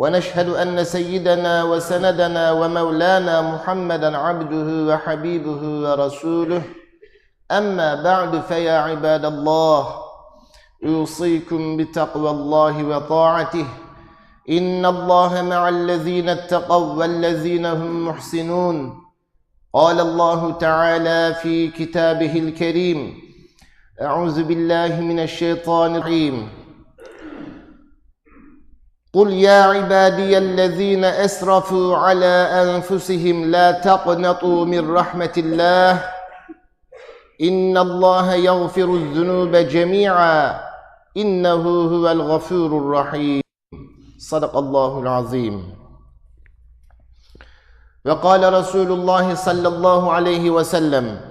ونشهد أن سيدنا وسندنا ومولانا محمدا عبده وحبيبه ورسوله. أما بعد فيا عباد الله أوصيكم بتقوى الله وطاعته. إن الله مع الذين اتقوا والذين هم محسنون. قال الله تعالى في كتابه الكريم أعوذ بالله من الشيطان الرجيم. قل يا عبادي الذين اسرفوا على انفسهم لا تقنطوا من رحمه الله ان الله يغفر الذنوب جميعا انه هو الغفور الرحيم صدق الله العظيم وقال رسول الله صلى الله عليه وسلم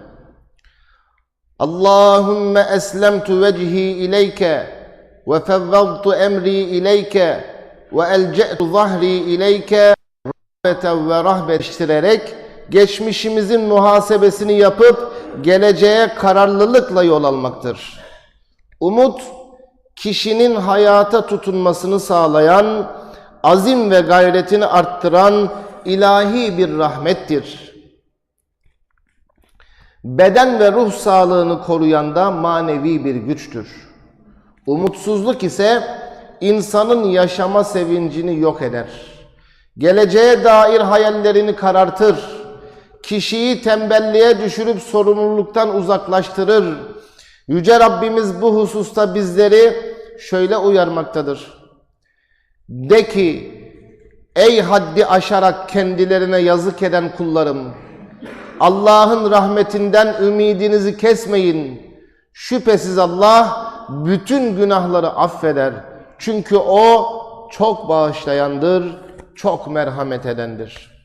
اللهم اسلمت وجهي اليك وفوضت امري اليك ve elce'tu zahri ileyke rahbeten ve rahbetleştirerek geçmişimizin muhasebesini yapıp geleceğe kararlılıkla yol almaktır. Umut kişinin hayata tutunmasını sağlayan, azim ve gayretini arttıran ilahi bir rahmettir. Beden ve ruh sağlığını koruyan da manevi bir güçtür. Umutsuzluk ise insanın yaşama sevincini yok eder. Geleceğe dair hayallerini karartır. Kişiyi tembelliğe düşürüp sorumluluktan uzaklaştırır. Yüce Rabbimiz bu hususta bizleri şöyle uyarmaktadır. De ki, ey haddi aşarak kendilerine yazık eden kullarım, Allah'ın rahmetinden ümidinizi kesmeyin. Şüphesiz Allah bütün günahları affeder. Çünkü o çok bağışlayandır, çok merhamet edendir.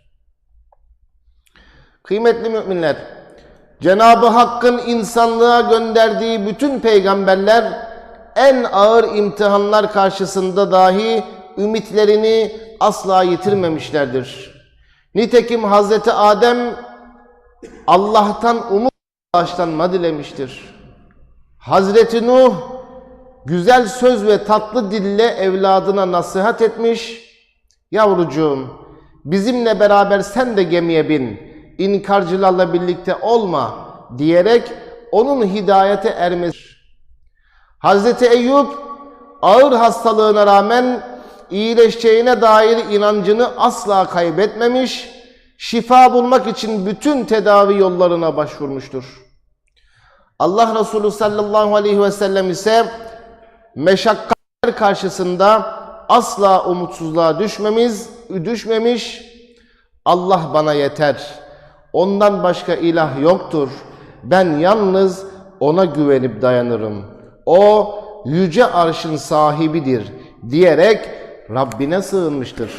Kıymetli müminler, Cenab-ı Hakk'ın insanlığa gönderdiği bütün peygamberler en ağır imtihanlar karşısında dahi ümitlerini asla yitirmemişlerdir. Nitekim Hazreti Adem Allah'tan umut bağışlanma dilemiştir. Hazreti Nuh güzel söz ve tatlı dille evladına nasihat etmiş. Yavrucuğum bizimle beraber sen de gemiye bin. İnkarcılarla birlikte olma diyerek onun hidayete ermesi. Hazreti Eyüp ağır hastalığına rağmen iyileşeceğine dair inancını asla kaybetmemiş. Şifa bulmak için bütün tedavi yollarına başvurmuştur. Allah Resulü sallallahu aleyhi ve sellem ise meşakkatler karşısında asla umutsuzluğa düşmemiz, düşmemiş. Allah bana yeter. Ondan başka ilah yoktur. Ben yalnız ona güvenip dayanırım. O yüce arşın sahibidir diyerek Rabbine sığınmıştır.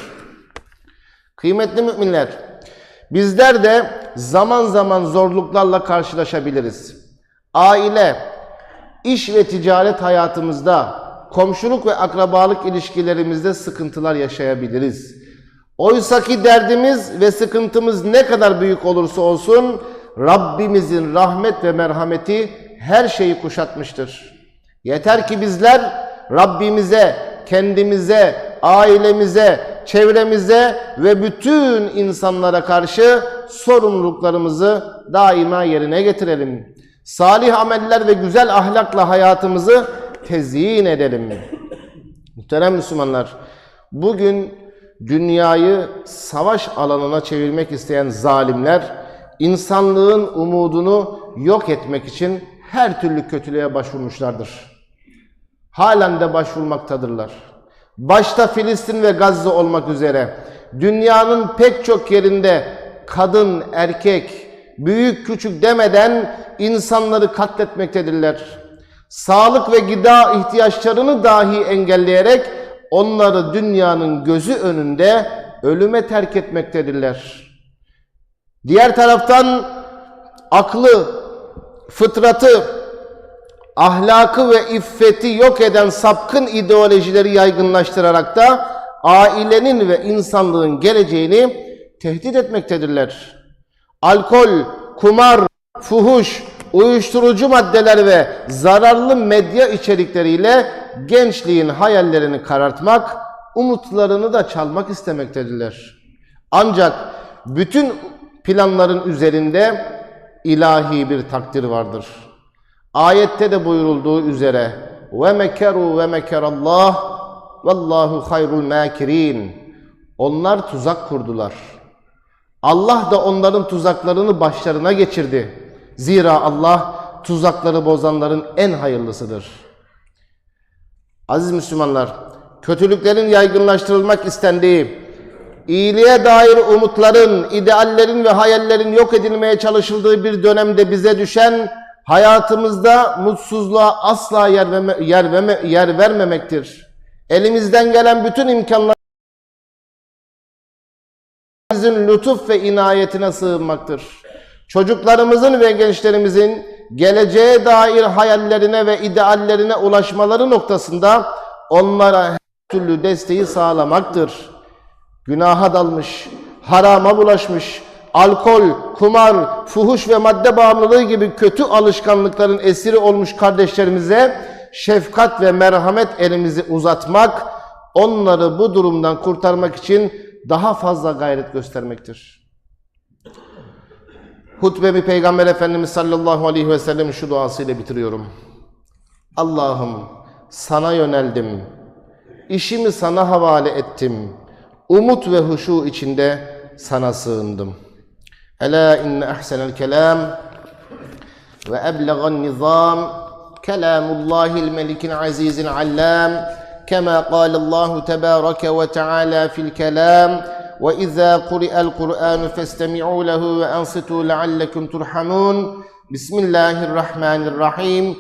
Kıymetli müminler, bizler de zaman zaman zorluklarla karşılaşabiliriz. Aile, iş ve ticaret hayatımızda, komşuluk ve akrabalık ilişkilerimizde sıkıntılar yaşayabiliriz. Oysa ki derdimiz ve sıkıntımız ne kadar büyük olursa olsun Rabbimizin rahmet ve merhameti her şeyi kuşatmıştır. Yeter ki bizler Rabbimize, kendimize, ailemize, çevremize ve bütün insanlara karşı sorumluluklarımızı daima yerine getirelim salih ameller ve güzel ahlakla hayatımızı tezyin edelim. Muhterem Müslümanlar, bugün dünyayı savaş alanına çevirmek isteyen zalimler, insanlığın umudunu yok etmek için her türlü kötülüğe başvurmuşlardır. Halen de başvurmaktadırlar. Başta Filistin ve Gazze olmak üzere dünyanın pek çok yerinde kadın, erkek, büyük küçük demeden insanları katletmektedirler. Sağlık ve gıda ihtiyaçlarını dahi engelleyerek onları dünyanın gözü önünde ölüme terk etmektedirler. Diğer taraftan aklı, fıtratı, ahlakı ve iffeti yok eden sapkın ideolojileri yaygınlaştırarak da ailenin ve insanlığın geleceğini tehdit etmektedirler. Alkol, kumar, fuhuş, uyuşturucu maddeler ve zararlı medya içerikleriyle gençliğin hayallerini karartmak, umutlarını da çalmak istemektedirler. Ancak bütün planların üzerinde ilahi bir takdir vardır. Ayette de buyurulduğu üzere ve mekeru ve mekerallah vallahu hayrul makirin. Onlar tuzak kurdular. Allah da onların tuzaklarını başlarına geçirdi. Zira Allah tuzakları bozanların en hayırlısıdır. Aziz Müslümanlar, kötülüklerin yaygınlaştırılmak istendiği, iyiliğe dair umutların, ideallerin ve hayallerin yok edilmeye çalışıldığı bir dönemde bize düşen hayatımızda mutsuzluğa asla yer, verme, yer, verme, yer vermemektir. Elimizden gelen bütün imkanlar Rabbimizin lütuf ve inayetine sığınmaktır. Çocuklarımızın ve gençlerimizin geleceğe dair hayallerine ve ideallerine ulaşmaları noktasında onlara her türlü desteği sağlamaktır. Günaha dalmış, harama bulaşmış, alkol, kumar, fuhuş ve madde bağımlılığı gibi kötü alışkanlıkların esiri olmuş kardeşlerimize şefkat ve merhamet elimizi uzatmak, onları bu durumdan kurtarmak için daha fazla gayret göstermektir. Hutbemi Peygamber Efendimiz sallallahu aleyhi ve sellem şu duasıyla bitiriyorum. Allah'ım sana yöneldim. İşimi sana havale ettim. Umut ve huşu içinde sana sığındım. Ela inne ahsenel kelam ve eblegan nizam kelamullahil melikil azizil allam كما قال الله تبارك وتعالى في الكلام وإذا قرئ القرآن فاستمعوا له وأنصتوا لعلكم ترحمون. بسم الله الرحمن الرحيم.